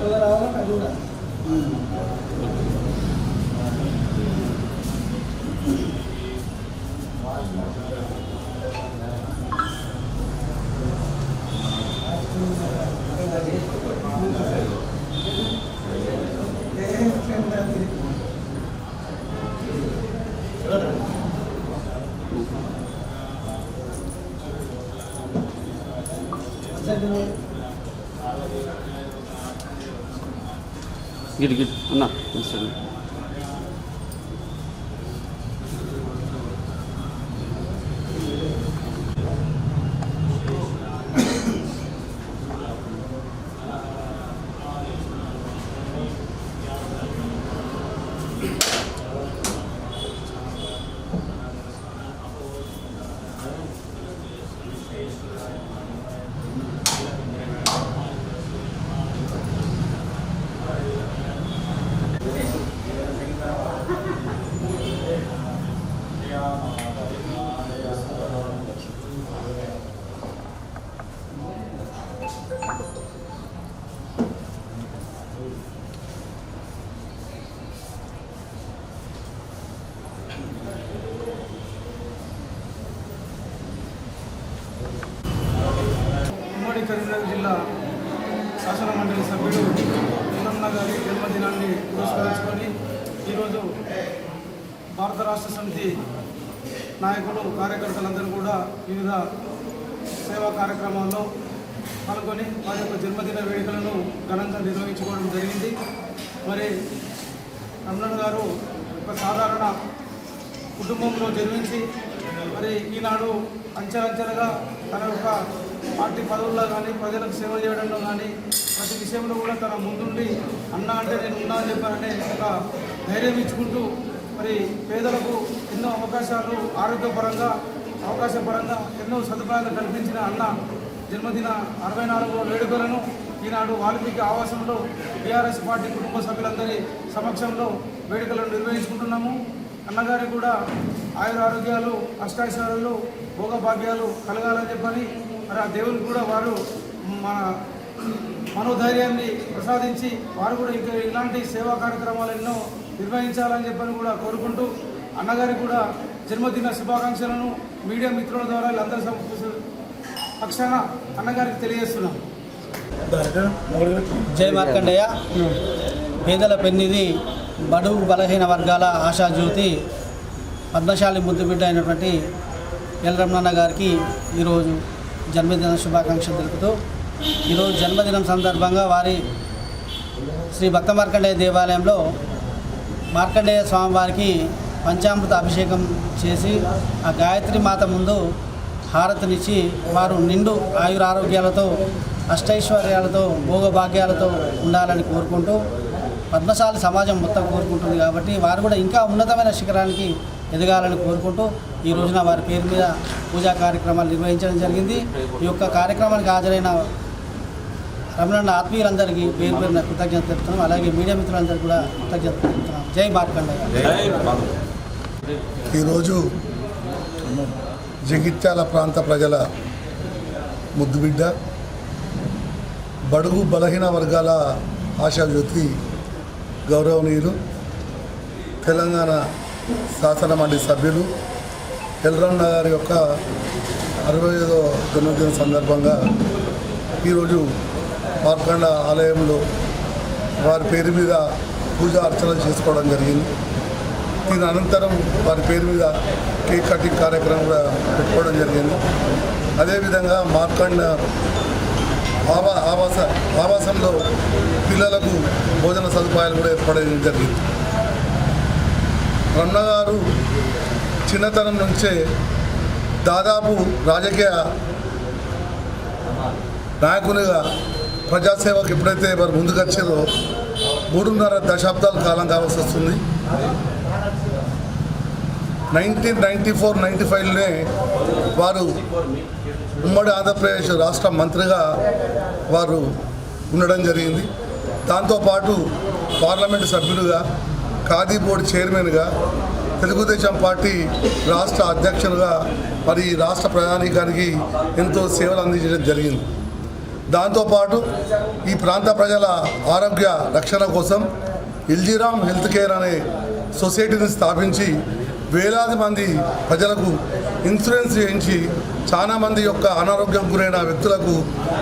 కొత్తగా రావాలంటే అది కూడా గిట్ గిట్ అన్న ఉమ్మడి కరీంనగర్ జిల్లా శాసన మండలి సభ్యుడు నీలమ్మ గారి జన్మదినాన్ని పురస్కరించుకొని ఈరోజు భారత రాష్ట్ర సమితి నాయకులు కార్యకర్తలందరూ కూడా వివిధ సేవా కార్యక్రమాల్లో పాల్గొని వారి యొక్క జన్మదిన వేడుకలను ఘనంగా నిర్వహించుకోవడం జరిగింది. మరి రమణన్ గారు ఒక సాధారణ కుటుంబంలో జన్మించి మరి ఈనాడు అంచెలంచెలుగా తన యొక్క పార్టీ పదవుల్లో కానీ ప్రజలకు సేవ చేయడంలో కానీ ప్రతి విషయంలో కూడా తన ముందుండి అన్న అంటే నేను ఉన్నా అని చెప్పారనే ఒక ధైర్యం ఇచ్చుకుంటూ మరి పేదలకు ఎన్నో అవకాశాలు ఆరోగ్యపరంగా అవకాశపరంగా ఎన్నో సదుపాయాలు కల్పించిన అన్న జన్మదిన అరవై నాలుగవ వేడుకలను ఈనాడు వాల్మీకి ఆవాసంలో బీఆర్ఎస్ పార్టీ కుటుంబ సభ్యులందరి సమక్షంలో వేడుకలను నిర్వహించుకుంటున్నాము. అన్నగారికి కూడా ఆయుర ఆరోగ్యాలు అష్టాైశ్వర్యాలు భోగభాగ్యాలు కలగాలని చెప్పని మరి ఆ దేవునికి కూడా వారు మన మనోధైర్యాన్ని ప్రసాదించి వారు కూడా ఇంకా ఇలాంటి సేవా కార్యక్రమాలు ఎన్నో నిర్వహించాలని చెప్పని కూడా కోరుకుంటూ అన్నగారికి కూడా జన్మదిన శుభాకాంక్షలను మీడియా మిత్రుల ద్వారా వీళ్ళందరి సమ- పక్షాన అన్నగారికి తెలియజేస్తున్నాం. జై మార్కండయ్య పేదల పెన్నిది బడుగు బలహీన వర్గాల ఆశాజ్యోతి పద్మశాలి ముద్దుబిడ్డ అయినటువంటి ఎల్ రమణన్న గారికి ఈరోజు జన్మదిన శుభాకాంక్షలు తెలుపుతూ ఈరోజు జన్మదినం సందర్భంగా వారి శ్రీ భక్త మార్కండేయ దేవాలయంలో మార్కండేయ స్వామివారికి పంచామృత అభిషేకం చేసి ఆ గాయత్రి మాత ముందు హారతినిచ్చి వారు నిండు ఆయురారోగ్యాలతో అష్టైశ్వర్యాలతో భోగభాగ్యాలతో ఉండాలని కోరుకుంటూ పద్మశాలి సమాజం మొత్తం కోరుకుంటుంది కాబట్టి వారు కూడా ఇంకా ఉన్నతమైన శిఖరానికి ఎదగాలని కోరుకుంటూ ఈ రోజున వారి పేరు మీద పూజా కార్యక్రమాలు నిర్వహించడం జరిగింది. ఈ యొక్క కార్యక్రమానికి హాజరైన రమణన్న ఆత్మీయులందరికీ పేరు పేరున కృతజ్ఞత తెలుపుతున్నాం. అలాగే మీడియా మిత్రులందరికీ కూడా కృతజ్ఞత తెలుపుతున్నాం. జై మార్కండయ్య ఈరోజు జగిత్యాల ప్రాంత ప్రజల ముద్దుబిడ్డ బడుగు బలహీన వర్గాల ఆశాజ్యోతి గౌరవనీయులు తెలంగాణ శాసన మండలి సభ్యులు ఎల్రన్న గారి యొక్క అరవై ఐదో జన్మదిన సందర్భంగా ఈరోజు మార్కండ ఆలయంలో వారి పేరు మీద పూజ అర్చనలు చేసుకోవడం జరిగింది. దీని అనంతరం వారి పేరు మీద కేక్ కటింగ్ కార్యక్రమం కూడా పెట్టుకోవడం జరిగింది. అదేవిధంగా మార్కండ ఆవా ఆవాస ఆవాసంలో పిల్లలకు భోజన సదుపాయాలు కూడా ఏర్పడడం జరిగింది. రమణ గారు చిన్నతనం నుంచే దాదాపు రాజకీయ నాయకునిగా ప్రజాసేవకు ఎప్పుడైతే వారు ముందుకొచ్చారో మూడున్నర దశాబ్దాల కాలం కావాల్సి వస్తుంది. నైన్టీన్ నైంటీ ఫోర్ నైంటీ ఫైవ్లోనే వారు ఉమ్మడి ఆంధ్రప్రదేశ్ రాష్ట్ర మంత్రిగా వారు ఉండడం జరిగింది. దాంతోపాటు పార్లమెంటు సభ్యులుగా ఖాదీ బోర్డు చైర్మన్గా తెలుగుదేశం పార్టీ రాష్ట్ర అధ్యక్షులుగా మరి రాష్ట్ర ప్రధానికానికి ఎంతో సేవలు అందించడం జరిగింది. దాంతోపాటు ఈ ప్రాంత ప్రజల ఆరోగ్య రక్షణ కోసం ఇల్జీరామ్ హెల్త్ కేర్ అనే సొసైటీని స్థాపించి వేలాది మంది ప్రజలకు ఇన్సూరెన్స్ చేయించి చాలామంది యొక్క అనారోగ్యం గురైన వ్యక్తులకు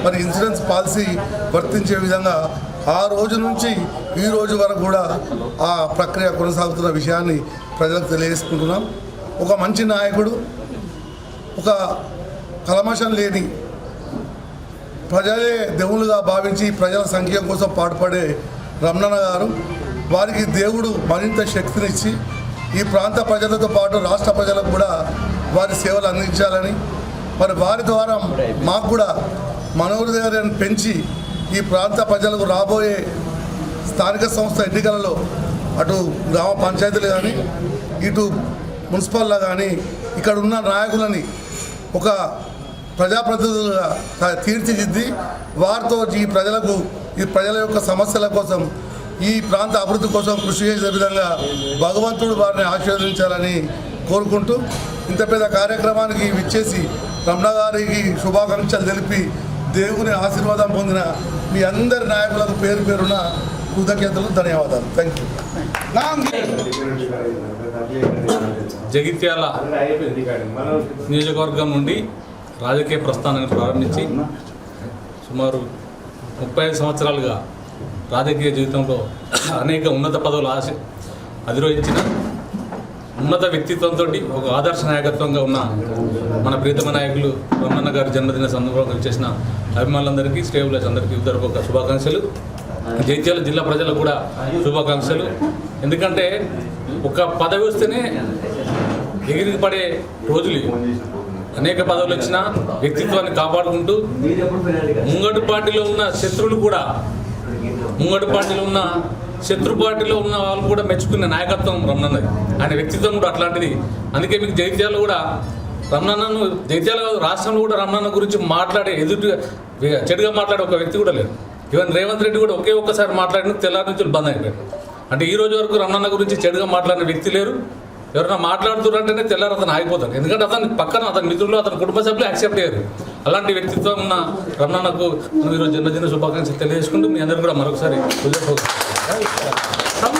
మరి ఇన్సూరెన్స్ పాలసీ వర్తించే విధంగా ఆ రోజు నుంచి ఈ రోజు వరకు కూడా ఆ ప్రక్రియ కొనసాగుతున్న విషయాన్ని ప్రజలకు తెలియజేసుకుంటున్నాం. ఒక మంచి నాయకుడు ఒక కలమషం లేని ప్రజలే దేవుళ్ళుగా భావించి ప్రజల సంఖ్య కోసం పాటుపడే రమణన్న గారు వారికి దేవుడు మరింత శక్తినిచ్చి ఈ ప్రాంత ప్రజలతో పాటు రాష్ట్ర ప్రజలకు కూడా వారి సేవలు అందించాలని మరి వారి ద్వారా మాకు కూడా మనోహృదయాన్ని పెంచి ఈ ప్రాంత ప్రజలకు రాబోయే స్థానిక సంస్థ ఎన్నికలలో అటు గ్రామ పంచాయతీలు కానీ ఇటు మున్సిపల్లో కానీ ఇక్కడ ఉన్న నాయకులని ఒక ప్రజాప్రతినిధులుగా తీర్చిదిద్ది వారితో ఈ ప్రజలకు ఈ ప్రజల యొక్క సమస్యల కోసం ఈ ప్రాంత అభివృద్ధి కోసం కృషి చేసే విధంగా భగవంతుడు వారిని ఆశీర్వదించాలని కోరుకుంటూ ఇంత పెద్ద కార్యక్రమానికి విచ్చేసి రమణ గారికి శుభాకాంక్షలు తెలిపి దేవుని ఆశీర్వాదం పొందిన మీ అందరి నాయకులకు పేరు పేరున కృతజ్ఞతలు ధన్యవాదాలు. థ్యాంక్ యూ జగిత్యాల నియోజకవర్గం నుండి రాజకీయ ప్రస్థానాన్ని ప్రారంభించి సుమారు ముప్పై ఐదు సంవత్సరాలుగా రాజకీయ జీవితంలో అనేక ఉన్నత పదవులు ఆశ అధిరోహించిన ఉన్నత వ్యక్తిత్వంతో ఒక ఆదర్శ నాయకత్వంగా ఉన్న మన ప్రీతమ నాయకులు రమణన్న గారి జన్మదిన సందర్భంగా చేసిన అభిమానులందరికీ స్టేబులర్స్ అందరికీ ఉద్దరపూర్వక శుభాకాంక్షలు. జైత్యాల జిల్లా ప్రజలకు కూడా శుభాకాంక్షలు. ఎందుకంటే ఒక పదవి వస్తేనే ఎగిరికి పడే రోజులు అనేక పదవులు వచ్చినా వ్యక్తిత్వాన్ని కాపాడుకుంటూ ముంగటి పార్టీలో ఉన్న శత్రువులు కూడా ముంగటి పార్టీలో ఉన్న శత్రు పార్టీలో ఉన్న వాళ్ళు కూడా మెచ్చుకునే నాయకత్వం రమణన్నది. ఆయన వ్యక్తిత్వం కూడా అట్లాంటిది. అందుకే మీకు జైత్యాలు కూడా రమణన్నను జైత్యాలు కాదు రాష్ట్రంలో కూడా రమణన్న గురించి మాట్లాడే ఎదుటి చెడుగా మాట్లాడే ఒక వ్యక్తి కూడా లేదు ఈవెన్ రేవంత్ రెడ్డి కూడా ఒకే ఒక్కసారి మాట్లాడిన తెల్లారి నుంచి బంద్ అయిపోయారు. అంటే ఈ రోజు వరకు రమణన్న గురించి చెడుగా మాట్లాడిన వ్యక్తి లేరు. ఎవరైనా మాట్లాడుతున్నారంటేనే తెల్లారు అతను ఆగిపోతాడు. ఎందుకంటే అతని పక్కన అతని మిత్రులు అతని కుటుంబ సభ్యులు యాక్సెప్ట్ అయ్యారు అలాంటి వ్యక్తిత్వం ఉన్న రమణన్నకు మనం ఈరోజు జన్మదిన శుభాకాంక్షలు తెలియజేసుకుంటూ మీ అందరూ కూడా మరొకసారి